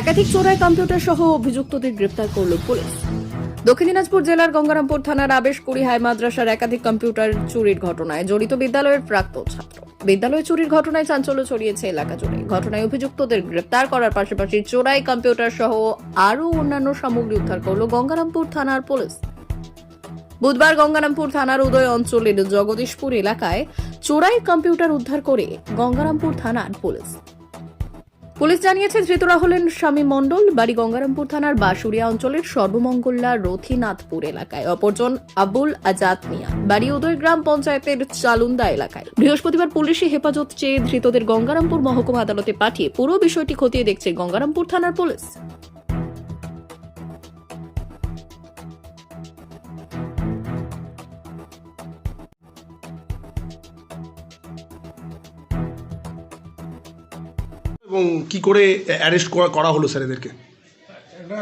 একাধিক চোরাই কম্পিউটার সহ অভিযুক্তদের গ্রেপ্তার করল পুলিশ। দক্ষিণ দিনাজপুর জেলার গঙ্গারামপুর থানার আবেশকুড়ি হাই মাদ্রাসার একাধিক কম্পিউটার চুরির ঘটনায় জড়িত বিদ্যালয়ের প্রাক্তন ছাত্র। বিদ্যালয়ে চুরির ঘটনায় চাঞ্চল্য ছড়িয়েছে এলাকা জুড়ে। ঘটনায় অভিযুক্তদের গ্রেপ্তার করার পাশাপাশি চোরাই কম্পিউটার সহ আরও অন্যান্য সামগ্রী উদ্ধার করল গঙ্গারামপুর থানার পুলিশ। বুধবার গঙ্গারামপুর থানার উদয় অঞ্চলের জগদীশপুর এলাকায় চোরাই কম্পিউটার উদ্ধার করে গঙ্গারামপুর থানার পুলিশ। পুলিশ জানিয়েছে ধৃতরা হলেন স্বামী মণ্ডল, বাড়ি গঙ্গারামপুর থানার বাসুরিয়া অঞ্চলের সর্বমঙ্গলা রথিনাথপুর এলাকায়। অপরজন আবুল আজাদ মিয়া, বাড়ি উদয় গ্রাম পঞ্চায়েতের চালুন্দা এলাকায়। বৃহস্পতিবার পুলিশি হেফাজত চেয়ে ধৃতদের গঙ্গারামপুর মহকুমা আদালতে পাঠিয়ে পুরো বিষয়টি খতিয়ে দেখছে গঙ্গারামপুর থানার পুলিশ। এবং কি করে অ্যারেস্ট করা হলো স্যার এদেরকে? একটা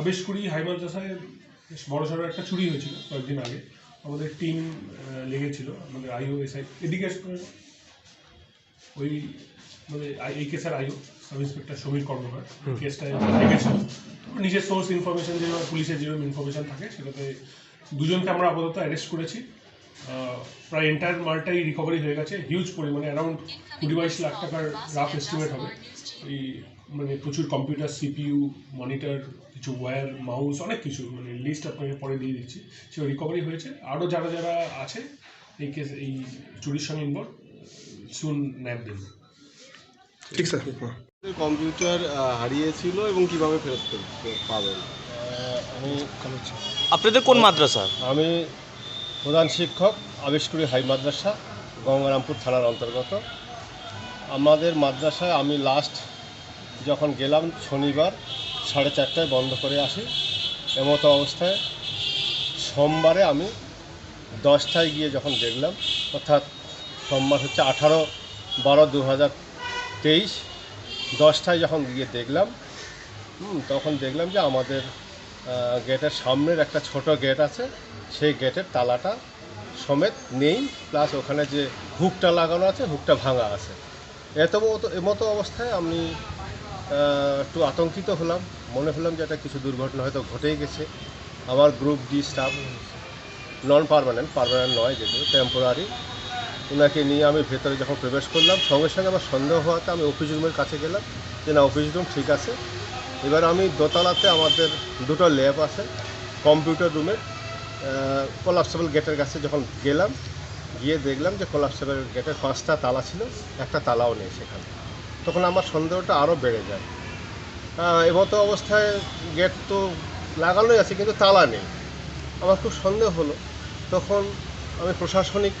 আবেশকুড়ি হাই মাদ্রাসায় বেশ বড় সড়ো একটা চুরি হয়েছিল কয়েকদিন আগে। আমাদের টিম লেগেছিল আমাদের আইও এসআই এদিকে। ওই মানে এই কেসের IO sub inspector Samir Karmakar কেসটা লেগেছিল। নিজের সোর্স ইনফরমেশন যেভাবে পুলিশের যেরকম ইনফরমেশন থাকে সেটাতে দুজনকে আমরা আপাতত অ্যারেস্ট করেছি। প্রায় এন্টায়ার মালটাই রিকভারি হয়ে গেছে হিউজ পরিমাণে অ্যারাউন্ড কুড়ি বাইশ লাখ টাকার রাফ এস্টিমেট হবে। এই মানে প্রচুর কম্পিউটার সিপিইউ মনিটর কিছু ওয়্যার মাউস অনেক কিছু মানে লিস্ট আপনাকে পরে দিয়ে দিচ্ছি। সেও রিকভারি হয়েছে। আরও যারা যারা আছে এই কেস এই চুরির সঙ্গে ইনভলভ সুন ন্যাপ দেবে। ঠিক স্যার কম্পিউটার হারিয়েছিল এবং কীভাবে ফেরত পাবেন? আমি আপনাদের কোন মাদ্রাসা? আমি প্রধান শিক্ষক আবেশকুড়ি হাই মাদ্রাসা, গঙ্গারামপুর থানার অন্তর্গত। আমাদের মাদ্রাসায় আমি লাস্ট যখন গেলাম শনিবার সাড়ে চারটায় বন্ধ করে আসি। এমতো অবস্থায় সোমবারে আমি দশটায় গিয়ে যখন দেখলাম, অর্থাৎ সোমবার হচ্ছে আঠারো বারো দু হাজার তেইশ, দশটায় যখন গিয়ে দেখলাম তখন দেখলাম যে আমাদের গেটের সামনের একটা ছোট গেট আছে। সেই গেটের তালাটা সমেত নেই প্লাস ওখানে যে হুকটা লাগানো আছে, হুকটা ভাঙা আছে। এত মতো এমতো অবস্থায় আমি একটু আতঙ্কিত হলাম, মনে হলাম যে এটা কিছু দুর্ঘটনা হয়তো ঘটেই গেছে। আমার group D staff non permanent permanent নয় যেগুলো টেম্পোরারি ওনাকে নিয়ে আমি ভেতরে যখন প্রবেশ করলাম, সঙ্গে সঙ্গে আমার সন্দেহ হওয়াতে আমি অফিস রুমের কাছে গেলাম, যে না অফিস রুম ঠিক আছে। এবার আমি দোতলাতে আমাদের দুটো ল্যাব আছে কম্পিউটার রুমের কোলাপসেবল গেটের কাছে যখন গেলাম, গিয়ে দেখলাম যে কোলাপসেবল গেটের পাঁচটা তালা ছিল, একটা তালাও নেই সেখানে। তখন আমার সন্দেহটা আরও বেড়ে যায়। এমতো অবস্থায় গেট তো লাগানোই আছে, কিন্তু তালা নেই। আমার খুব সন্দেহ হলো। তখন আমি প্রশাসনিক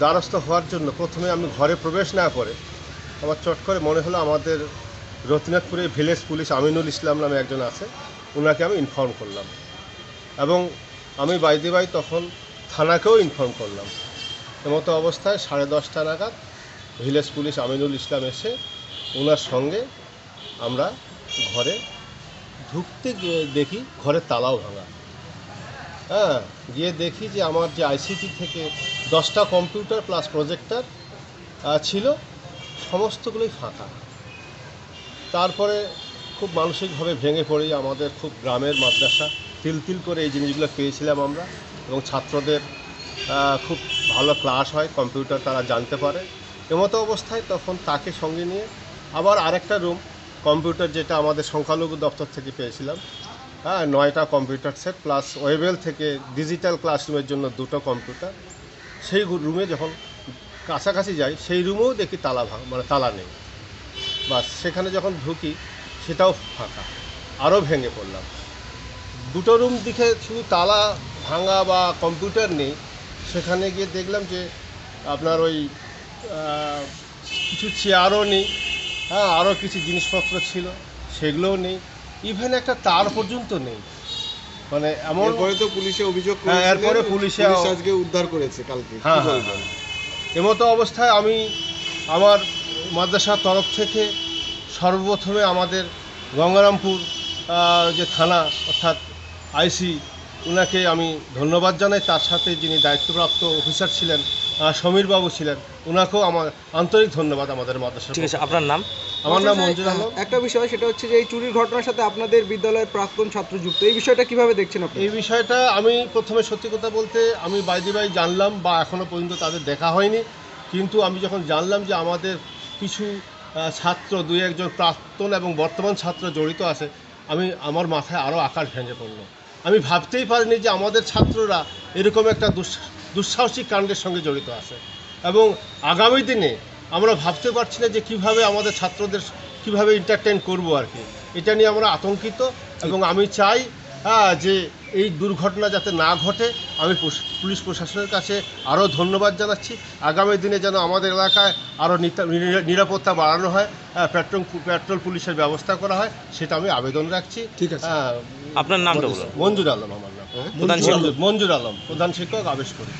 দ্বারস্থ হওয়ার জন্য প্রথমে আমি ঘরে প্রবেশ না করে আমার চট করে মনে হলো আমাদের রতিনাথপুরে ভিলেজ পুলিশ আমিনুল ইসলাম নামে একজন আছে ওনাকে আমি ইনফর্ম করলাম। এবং আমি বাইদি বাই তখন থানাকেও ইনফর্ম করলাম। এমতো অবস্থায় সাড়ে দশটা নাগাদ ভিলেজ পুলিশ আমিনুল ইসলাম এসে ওনার সঙ্গে আমরা ঘরে ঢুকতে গিয়ে দেখি ঘরের তালাও ভাঙা। হ্যাঁ গিয়ে দেখি যে আমার যে আইসিটি থেকে দশটা কম্পিউটার প্লাস প্রজেক্টার ছিল, সমস্তগুলোই ফাঁকা। তারপরে খুব মানসিকভাবে ভেঙে পড়ি আমাদের খুব গ্রামের মাদ্রাসা। তিল তিল করে এই জিনিসগুলো পেয়েছিলাম আমরা। এবং ছাত্রদের খুব ভালো ক্লাস হয়, কম্পিউটার তারা জানতে পারে। এমতো অবস্থায় তখন তাকে সঙ্গে নিয়ে আবার আরেকটা রুম, কম্পিউটার যেটা আমাদের সংখ্যালঘু দপ্তর থেকে পেয়েছিলাম। হ্যাঁ নয়টা কম্পিউটার সেট, প্লাস ওয়েবেল থেকে ডিজিটাল ক্লাসরুমের জন্য দুটো কম্পিউটার। সেই রুমে যখন কাছাকাছি যাই, সেই রুমেও দেখি তালা ভাঙ মানে তালা নেই। বাস, সেখানে যখন ঢুকি, সেটাও ফাঁকা। আরও ভেঙে পড়লাম। দুটো রুম দিকে শুধু তালা ভাঙা বা কম্পিউটার নেই। সেখানে গিয়ে দেখলাম যে আপনার ওই কিছু চেয়ারও নেই। হ্যাঁ আরও কিছু জিনিসপত্র ছিল সেগুলোও নেই। ইভেন একটা তার পর্যন্ত নেই। মানে এমন এরপরে তো পুলিশে অভিযোগ হ্যাঁ, এরপরে পুলিশে- আজকে উদ্ধার করেছে কালকে। হ্যাঁ, হ্যাঁ, এমতো অবস্থায় আমি আমার মাদ্রাসার তরফ থেকে সর্বপ্রথমে আমাদের গঙ্গারামপুর যে থানা অর্থাৎ আইসি ওনাকে আমি ধন্যবাদ জানাই। তার সাথে যিনি দায়িত্বপ্রাপ্ত অফিসার ছিলেন সমীরবাবু ছিলেন ওনাকেও আমার আন্তরিক ধন্যবাদ আমাদের মাদ্রাসা ঠিক আছে আপনার নাম? আমার নাম আচ্ছা, মঞ্জুর আলম একটা বিষয় সেটা হচ্ছে যে এই চুরির ঘটনার সাথে আপনাদের বিদ্যালয়ের প্রাক্তন ছাত্র যুক্ত। এই বিষয়টা কীভাবে দেখছেন আপনি? এই বিষয়টা আমি প্রথমে সত্যি কথা বলতে আমি বাইদি বাই জানলাম বা এখনও পর্যন্ত তাদের দেখা হয়নি। কিন্তু আমি যখন জানলাম যে আমাদের কিছু ছাত্র দুই একজন প্রাক্তন এবং বর্তমান ছাত্র জড়িত আছে আমি আমার মাথায় আরও আকাশ ভেঙে পড়ল। আমি ভাবতেই পারিনি যে আমাদের ছাত্ররা এরকম একটা দুঃস- দুঃসাহসিক কাণ্ডের সঙ্গে জড়িত আছে। এবং আগামী দিনে আমরা ভাবতে পারছি না যে কীভাবে আমাদের ছাত্রদের কীভাবে এন্টারটেন করব আর কি। এটা নিয়ে আমরা আতঙ্কিত এবং আমি চাই যে এই দুর্ঘটনা যাতে না ঘটে আমি পুলিশ প্রশাসনের কাছে আরও ধন্যবাদ জানাচ্ছি। আগামী দিনে যেন আমাদের এলাকায় আরও নিরাপত্তা বাড়ানো হয় হ্যাঁ, পেট্রোল পেট্রোল পুলিশের ব্যবস্থা করা হয় সেটা আমি আবেদন রাখছি। ঠিক আছে। হ্যাঁ, আপনার নাম মঞ্জুর আলম আমার নাম। প্রধান শিক্ষক মঞ্জুর আলম প্রধান শিক্ষক আবেশ করি।